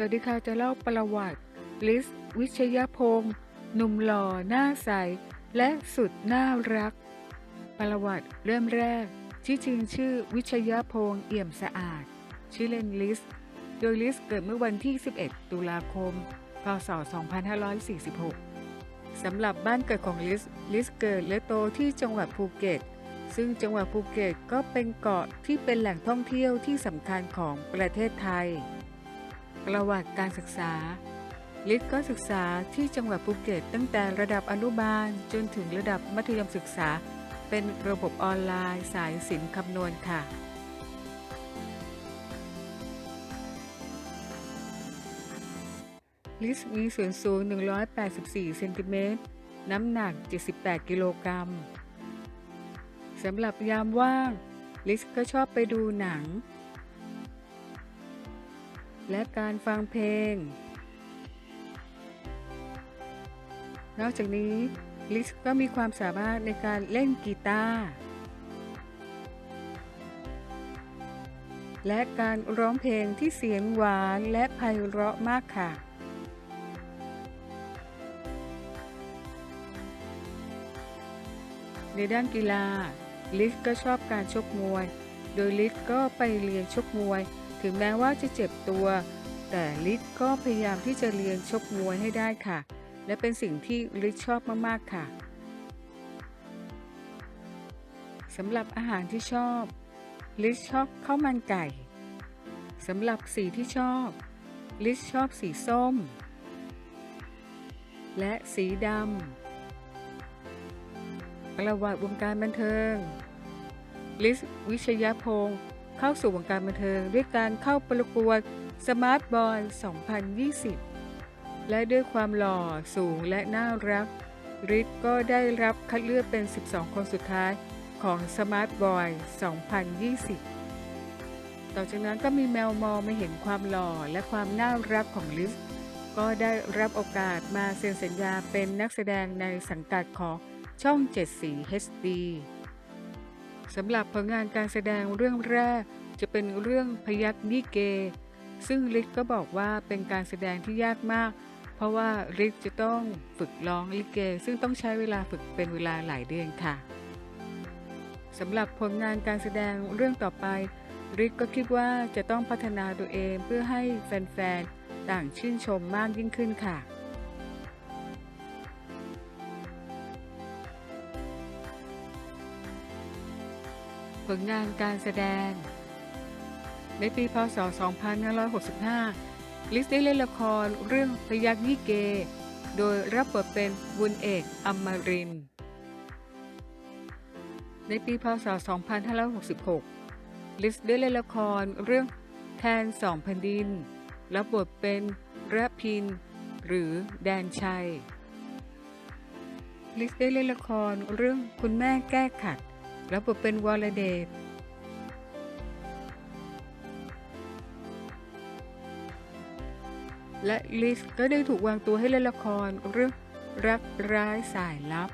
สวัสดีค่ะจะเล่าประวัติลิสวิชยพงศ์หนุ่มหล่อหน้าใส และสุดน่ารัก ประวัติเริ่มแรกที่จริงชื่อวิชยพงศ์เอี่ยมสะอาด ชื่อเล่นลิสโดยลิสเกิดเมื่อวันที่ 11 ตุลาคม พศ 2546 สำหรับบ้านเกิดของลิสลิสเกิดและโตที่จังหวัดภูเก็ต ซึ่งจังหวัดภูเก็ตก็เป็นเกาะที่เป็นแหล่งท่องเที่ยวที่สำคัญของประเทศไทย ประวัติการศึกษา ลิศก็ศึกษาที่จังหวัดภูเก็ต ตั้งแต่ระดับอนุบาลจนถึงระดับมัธยมศึกษา เป็นระบบออนไลน์สายศิลป์คำนวณค่ะ ลิสมีส่วนสูง 184 เซนติเมตร น้ำหนัก 78 กิโลกรัมสำหรับยามว่าง ลิสก็ชอบไปดูหนัง และการฟังเพลง นอกจากนี้ลิสก็มีความสามารถในการเล่นกีตาร์และการร้องเพลงที่เสียงหวานและไพเราะมากค่ะ ในด้านกีฬาลิสก็ชอบการชกมวย โดยลิสก็ไปเรียนชกมวย ถึงแม้ว่าจะเจ็บตัว แต่ลิศก็พยายามที่จะเรียนชกมวยให้ได้ค่ะ และเป็นสิ่งที่ลิศชอบมากๆค่ะสำหรับอาหารที่ชอบ ลิศชอบข้าวมันไก่สำหรับสีที่ชอบ ลิศชอบสีส้ม และสีดำประวัติวงการบันเทิง ลิศวิชยพงศ์ เข้าสู่วงการบันเทิงด้วยการเข้าประกวด Smart Boy 2020 และด้วยความหล่อสูงและน่ารักริทก็ได้รับคัดเลือกเป็น 12 คนสุดท้ายของ Smart Boy 2020 ต่อจากนั้นก็มีแมวมองมาเห็นความหล่อและความน่ารักของลิสก็ได้รับโอกาสมาเซ็นสัญญาเป็นนักแสดงในสังกัดของช่อง 7 สี HD สำหรับผลงานการแสดงเรื่องแรก จะเป็นเรื่องพยักนิเก ซึ่งลิศก็บอกว่าเป็นการแสดงที่ยากมาก เพราะว่าลิศจะต้องฝึกร้องลิเก ซึ่งต้องใช้เวลาฝึกเป็นเวลาหลายเดือนค่ะสำหรับผลงานการแสดงเรื่องต่อไปริศก็คิดว่าจะต้องพัฒนาตัวเองเพื่อให้แฟนๆ ต่างชื่นชมมากยิ่งขึ้นค่ะ ผลงานการแสดง ในปีพศ 2565 ลิสได้เล่นละครเรื่องพยักยี่เก โดยรับบทเป็นบุญเอกอมริน ในปีพศ 2566 ลิสได้เล่นละครเรื่องแทนสองแผ่นดิน รับบทเป็นระพิน หรือแดนชัย ลิสได้เล่นละครเรื่องคุณแม่แก้ขัด รับบทเป็นวรเดชและลิสก็ได้ถูกวางตัวให้เล่นละครเรื่องรักร้ายสายลับ